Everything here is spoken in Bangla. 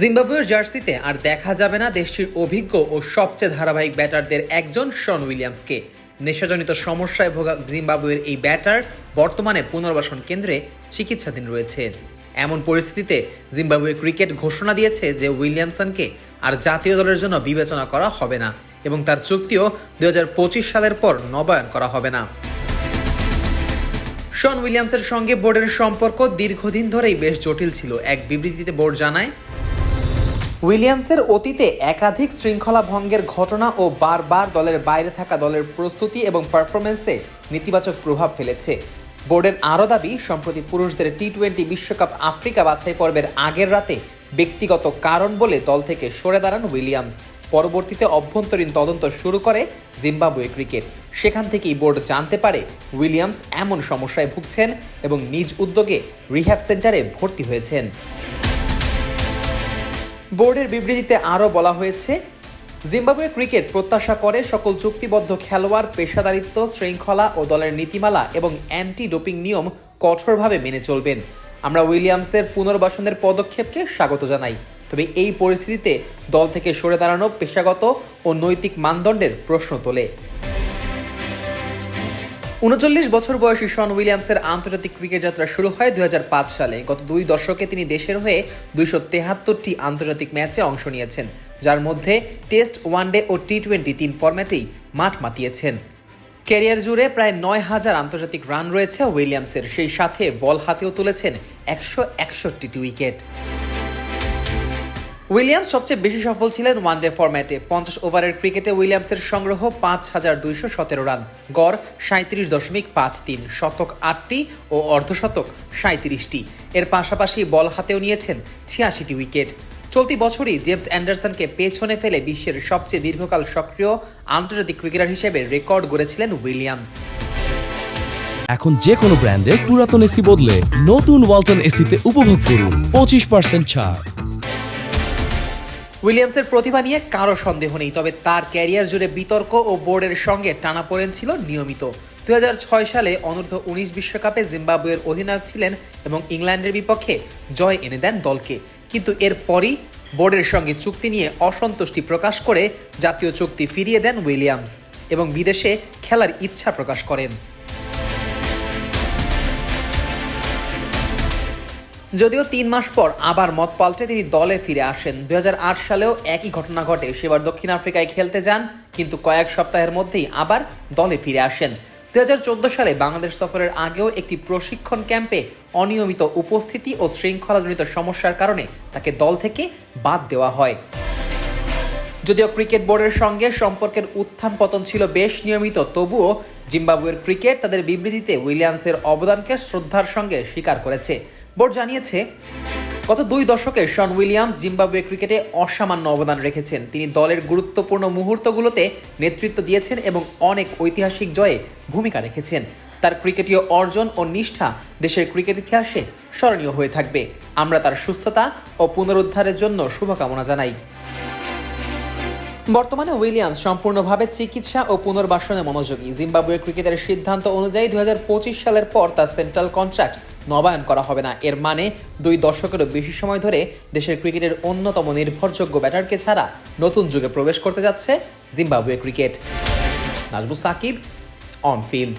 জিম্বাবুয়ের জার্সিতে আর দেখা যাবে না দেশটির অভিজ্ঞ ও সবচেয়ে ধারাবাহিক ব্যাটারদের একজন শন উইলিয়ামসকে। নেশাজনিত সমস্যায় ভোগা জিম্বাবুয়ের এই ব্যাটার বর্তমানে পুনর্বাসন কেন্দ্রে চিকিৎসাধীন রয়েছে। এমন পরিস্থিতিতে জিম্বাবুয়ে ক্রিকেট ঘোষণা দিয়েছে যে উইলিয়ামসনকে আর জাতীয় দলের জন্য বিবেচনা করা হবে না এবং তার চুক্তিও দুই হাজার পঁচিশ সালের পর নবায়ন করা হবে না। শন উইলিয়ামসের সঙ্গে বোর্ডের সম্পর্ক দীর্ঘদিন ধরেই বেশ জটিল ছিল। এক বিবৃতিতে বোর্ড জানায় উইলিয়ামসের অতীতে একাধিক শৃঙ্খলা ভঙ্গের ঘটনা ও বারবার দলের বাইরে থাকা দলের প্রস্তুতি এবং পারফরমেন্সে নেতিবাচক প্রভাব ফেলেছে। বোর্ডের আরও দাবি, সম্প্রতি পুরুষদের টি টোয়েন্টি বিশ্বকাপ আফ্রিকা বাছাই পর্বের আগের রাতে ব্যক্তিগত কারণ বলে দল থেকে সরে দাঁড়ান উইলিয়ামস। পরবর্তীতে অভ্যন্তরীণ তদন্ত শুরু করে জিম্বাবুয়ে ক্রিকেট। সেখান থেকেই বোর্ড জানতে পারে উইলিয়ামস এমন সমস্যায় ভুগছেন এবং নিজ উদ্যোগে রিহ্যাব সেন্টারে ভর্তি হয়েছেন। বোর্ডের বিবৃতিতে আরও বলা হয়েছে, জিম্বাবুয়ে ক্রিকেট প্রত্যাশা করে সকল চুক্তিবদ্ধ খেলোয়াড়, পেশাদারিত্ব, শৃঙ্খলা ও দলের নীতিমালা এবং অ্যান্টি ডোপিং নিয়ম কঠোরভাবে মেনে চলবেন। আমরা উইলিয়ামসের পুনর্বাসনের পদক্ষেপকে স্বাগত জানাই। তবে এই পরিস্থিতিতে দল থেকে সরে দাঁড়ানো পেশাগত ও নৈতিক মানদণ্ডের প্রশ্ন তোলে। উনচল্লিশ বছর বয়সী শন উইলিয়ামসের আন্তর্জাতিক ক্রিকেট যাত্রা শুরু হয় দু হাজার পাঁচ সালে। গত দুই দশকে তিনি দেশের হয়ে দুইশো তেহাত্তরটি আন্তর্জাতিক ম্যাচে অংশ নিয়েছেন, যার মধ্যে টেস্ট ওয়ানডে ও টি টোয়েন্টি তিন ফরম্যাটেই মাঠ মাতিয়েছেন। ক্যারিয়ার জুড়ে প্রায় নয় হাজার আন্তর্জাতিক রান রয়েছে উইলিয়ামসের, সেই সাথে বল হাতেও তুলেছেন একশো একষট্টিটি উইকেট। উইলিয়ামস সবচেয়ে বেশি সফল ছিলেন ওয়ানডে ফরম্যাটে। পঞ্চাশ ওভারের ক্রিকেটে উইলিয়ামসের সংগ্রহ পাঁচ হাজার দুইশো সতেরো রান। গড় সাঁত্রিশ দশমিক পাঁচ তিন, শতক আটটি ও অর্ধশতক সাঁত্রিশটি এর পাশাপাশি বল হাতেও নিয়েছেন ছিয়াশিটি উইকেট। চলতি বছরই জেমস অ্যান্ডারসনকে পেছনে ফেলে বিশ্বের সবচেয়ে দীর্ঘকাল সক্রিয় আন্তর্জাতিক ক্রিকেটার হিসেবে রেকর্ড গড়েছিলেন উইলিয়ামস। এখন যে কোনো ব্র্যান্ডের পুরাতন এসি বদলে নতুন ওয়ালটন এসিতে উপভোগ করুন পঁচিশ পার্সেন্ট ছাড়। উইলিয়ামসের প্রতিভা নিয়ে কারও সন্দেহ নেই, তবে তার ক্যারিয়ার জুড়ে বিতর্ক ও বোর্ডের সঙ্গে টানাপোড়েন ছিল নিয়মিত। দুই হাজার ছয় সালে অনূর্ধ্ব উনিশ বিশ্বকাপে জিম্বাবুয়ের অধিনায়ক ছিলেন এবং ইংল্যান্ডের বিপক্ষে জয় এনে দেন দলকে। কিন্তু এরপরই বোর্ডের সঙ্গে চুক্তি নিয়ে অসন্তুষ্টি প্রকাশ করে জাতীয় চুক্তি ফিরিয়ে দেন উইলিয়ামস এবং বিদেশে খেলার ইচ্ছা প্রকাশ করেন। যদিও তিন মাস পর আবার মত পাল্টে তিনি দলে ফিরে আসেন। দু হাজার আট সালেও একই ঘটনা ঘটে। সেবার দক্ষিণ আফ্রিকায় খেলতে যান, কিন্তু কয়েক সপ্তাহের মধ্যেই আবার দলে ফিরে আসেন। দু হাজার চোদ্দ সালে বাংলাদেশ সফরের আগেও একটি প্রশিক্ষণ ক্যাম্পে অনিয়মিত উপস্থিতি ও শৃঙ্খলাজনিত সমস্যার কারণে তাকে দল থেকে বাদ দেওয়া হয়। যদিও ক্রিকেট বোর্ডের সঙ্গে সম্পর্কের উত্থান পতন ছিল বেশ নিয়মিত, তবুও জিম্বাবুয়ের ক্রিকেট তাদের বিবৃতিতে উইলিয়ামসের অবদানকে শ্রদ্ধার সঙ্গে স্বীকার করেছে। বোর্ড জানিয়েছে, গত দুই দশকে শন উইলিয়ামস জিম্বাবুয়ে ক্রিকেটে অসামান্য অবদান রেখেছেন। তিনি দলের গুরুত্বপূর্ণ মুহূর্তগুলোতে নেতৃত্ব দিয়েছেন এবং অনেক ঐতিহাসিক জয়ে ভূমিকা রেখেছেন। তার ক্রিকেটীয় অর্জন ও নিষ্ঠা দেশের ক্রিকেট ইতিহাসে স্মরণীয় হয়ে থাকবে। আমরা তার সুস্থতা ও পুনরুদ্ধারের জন্য শুভকামনা জানাই। বর্তমানে উইলিয়ামস সম্পূর্ণভাবে চিকিৎসা ও পুনর্বাসনে মনোযোগী। জিম্বাবুয়ে ক্রিকেটের সিদ্ধান্ত অনুযায়ী দুই হাজার পঁচিশ সালের পর তার সেন্ট্রাল কন্ট্রাক্ট নবায়ন করা হবে না। এর মানে দুই দশকেরও বেশি সময় ধরে দেশের ক্রিকেটের অন্যতম নির্ভরযোগ্য ব্যাটারকে ছাড়া নতুন যুগে প্রবেশ করতে যাচ্ছে জিম্বাবুয়ে ক্রিকেট। নাজবু সাকিব অন ফিল্ড